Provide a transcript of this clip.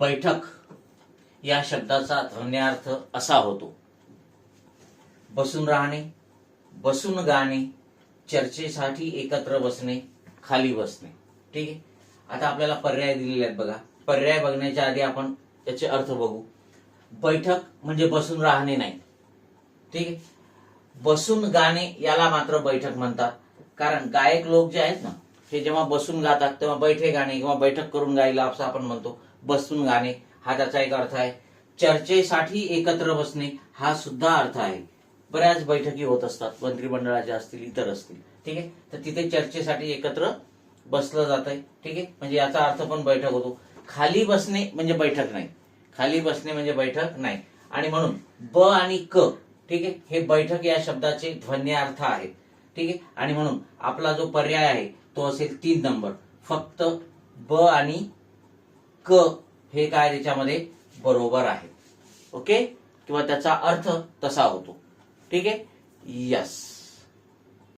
बैठक या शब्दाचा ध्वन्यार्थ असा होतो. बसून राहणे बसून गाणे चर्चेसाठी एकत्र बसणे खाली बसणे. ठीक आहे? आता आपल्याला पर्याय दिलेले आहेत बघा. पर्याय बघण्याच्या आधी आपण त्याचे अर्थ बघू. बैठक म्हणजे बसून राहणे नाही. ठीक आहे? बसून गाणे याला मात्र बैठक म्हणतात. कारण गायक लोक जे आहेत ना हे जेव्हा बसून गातात तेव्हा बैठे गाणे किंवा बैठक करून गायला असं आपण म्हणतो. बसून गाणे. हा त्याचा एक अर्थ आहे. चर्चेसाठी एकत्र बसणे हा सुद्धा अर्थ आहे. बऱ्याच बैठकी होत असतात. मंत्रिमंडळाच्या असतील इतर असतील. ठीक आहे? तर तिथे चर्चेसाठी एकत्र बसलं जात आहे ठीक आहे? म्हणजे याचा अर्थ पण बैठक होतो. खाली बसणे म्हणजे बैठक नाही. खाली बसणे म्हणजे बैठक नाही. आणि म्हणून ब आणि क ठीक आहे? हे बैठक या शब्दाचे ध्वन्यार्थ आहे. ठीक आहे? आणि म्हणून आपला जो पर्याय आहे तो असेल तीन नंबर. फक्त ब आणि क हे काय त्याच्यामध्ये बरोबर आहे. ओके? किंवा त्याचा अर्थ तसा होतो. ठीक आहे? यस